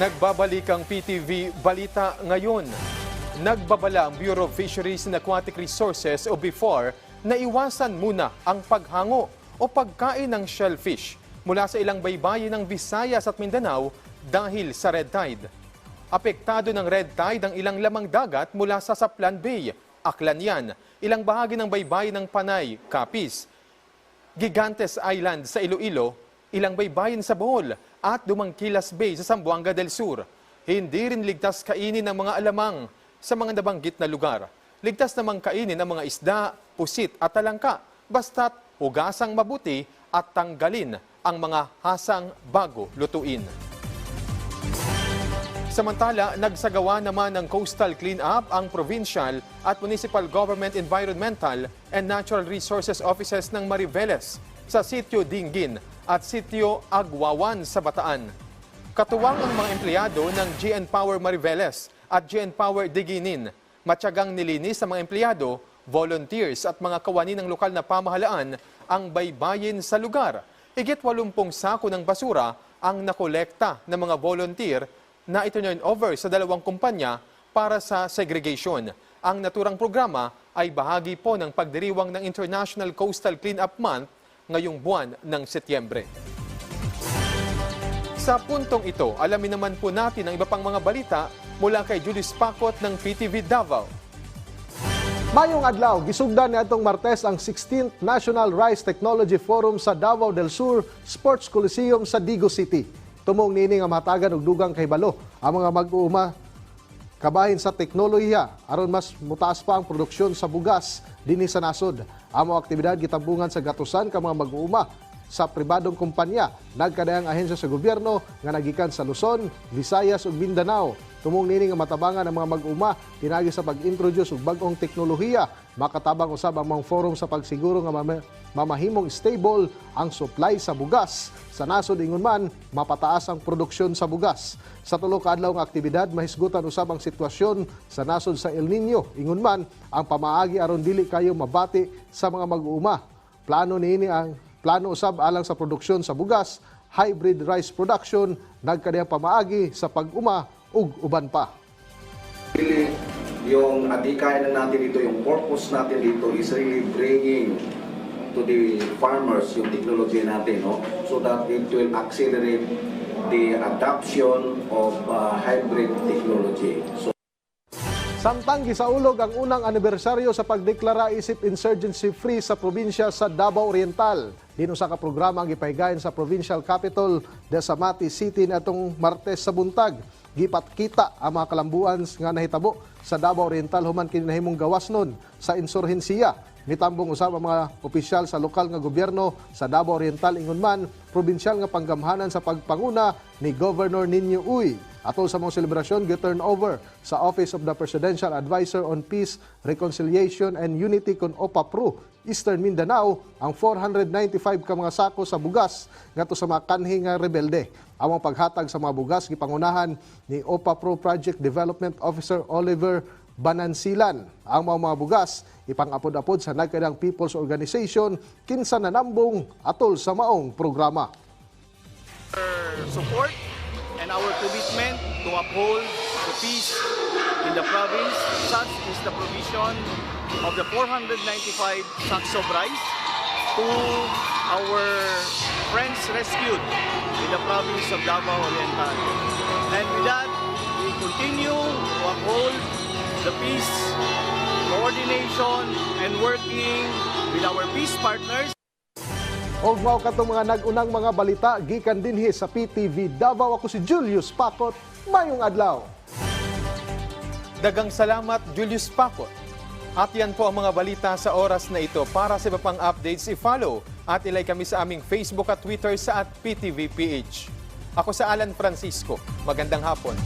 Nagbabalik ang PTV Balita ngayon. Nagbabala ang Bureau of Fisheries and Aquatic Resources o BIFAR na iwasan muna ang paghango o pagkain ng shellfish mula sa ilang baybayin ng Visayas at Mindanao dahil sa red tide. Apektado ng red tide ang ilang lamang dagat mula sa Saplan Bay, Aklanyan, ilang bahagi ng baybayin ng Panay, Capiz, Gigantes Island sa Iloilo, ilang baybayin sa Bohol at Dumangkilas Bay sa Zamboanga del Sur. Hindi rin ligtas kainin ng mga alamang sa mga nabanggit na lugar. Ligtas namang kainin ang mga isda, pusit at talangka basta't hugasang mabuti at tanggalin ang mga hasang bago lutuin. Samantala, nagsagawa naman ng coastal cleanup ang provincial at municipal government environmental and natural resources offices ng Mariveles sa sitio Dingin at sitio Agwawan sa Bataan. Katuwang ang mga empleyado ng GN Power Mariveles at GN Power Diginin. Matyagang nilinis sa mga empleyado, volunteers at mga kawani ng lokal na pamahalaan ang baybayin sa lugar. Higit 80 sako ng basura ang nakolekta ng mga volunteer na iturn over sa dalawang kumpanya para sa segregation. Ang naturang programa ay bahagi po ng pagdiriwang ng International Coastal Cleanup Month ngayong buwan ng Setyembre. Sa puntong ito, alamin naman po natin ang iba pang mga balita mula kay Julius Pakot ng PTV Davao. Mayong adlaw, gisugdan ni atong Martes ang 16th National Rice Technology Forum sa Davao del Sur Sports Coliseum sa Digo City. Tumong nini nga matagan og dugang kahibalo ang mga mag-uuma kabahin sa teknolohiya. Aron mas mutaas pa ang produksyon sa bugas. Dinhi sa nasod. Amo aktibidad gitambungan sa gatusan ka mga mag-uuma sa pribadong kumpanya nagkadayang ahensya sa gobyerno nga nagikan sa Luzon, Visayas ug Mindanao. Tumong nini nga matabangan ang mga mag-uma pinagi sa pag-introduce og bag-ong teknolohiya makatabang usab ang mga forum sa pagsiguro nga mama- mamahimong stable ang supply sa bugas. Sa nasod ingon man mapataas ang produksyon sa bugas. Sa tulo ka adlaw nga aktibidad mahisgutan usab ang sitwasyon sa nasod sa El Nino. Ingon man ang pamaagi aron dili kayo mabati sa mga mag-uuma. Plano niini ang plano usab alang sa produksyon sa bugas, hybrid rice production, nagkadayang pamaagi sa pag-uma ug uban pa. Really, yung adhikain na natin dito, yung purpose natin dito is really bringing to the farmers yung technology natin, no? So that it will accelerate the adoption of uh, hybrid technology. So Samtang gisaulog ang unang anibersaryo sa pagdeklara isip insurgency free sa probinsya sa Davao Oriental. Dino sa ka programa ang gipahigayon sa provincial capital Desamati City natong Martes sa buntag. Gipatkita ang mga kalambuan nga nahitabo sa Davao Oriental human kini nahimong gawas nun sa insurhensiya. Nitambong usab ang mga opisyal sa lokal nga gobyerno sa Davao Oriental ingon man probinsyal nga panggamhanan sa pagpanguna ni Governor Ninyo Uy. Atol sa mga selebrasyon, gi-turn over sa Office of the Presidential Advisor on Peace, Reconciliation and Unity kon OPAPRO, Eastern Mindanao, ang 495 ka mga sako sa bugas ngadto sa mga kanhi nga rebelde. Ang mga paghatag sa mga bugas gipangunahan ni OPAPRO Project Development Officer Oliver Banansilan. Ang mga mga bugas ipang-apod-apod sa nagkadang People's Organization kinsa nanambong atol sa maong programa. support and our commitment to uphold the peace in the province. Such is the provision of the 495 sacks of rice to our friends rescued in the province of Davao Oriental. And with that, we continue to uphold the peace, coordination, and working with our peace partners. Og mao katong mga nagunang mga balita gikan dinhi sa PTV Davao ako si Julius Pakot mayong adlaw. Dagang salamat, Julius Pakot. At yan po ang mga balita sa oras na ito. Para sa iba pang updates, i-follow at ilike kami sa aming Facebook at Twitter sa at PTVPH. Ako sa Alan Francisco. Magandang hapon.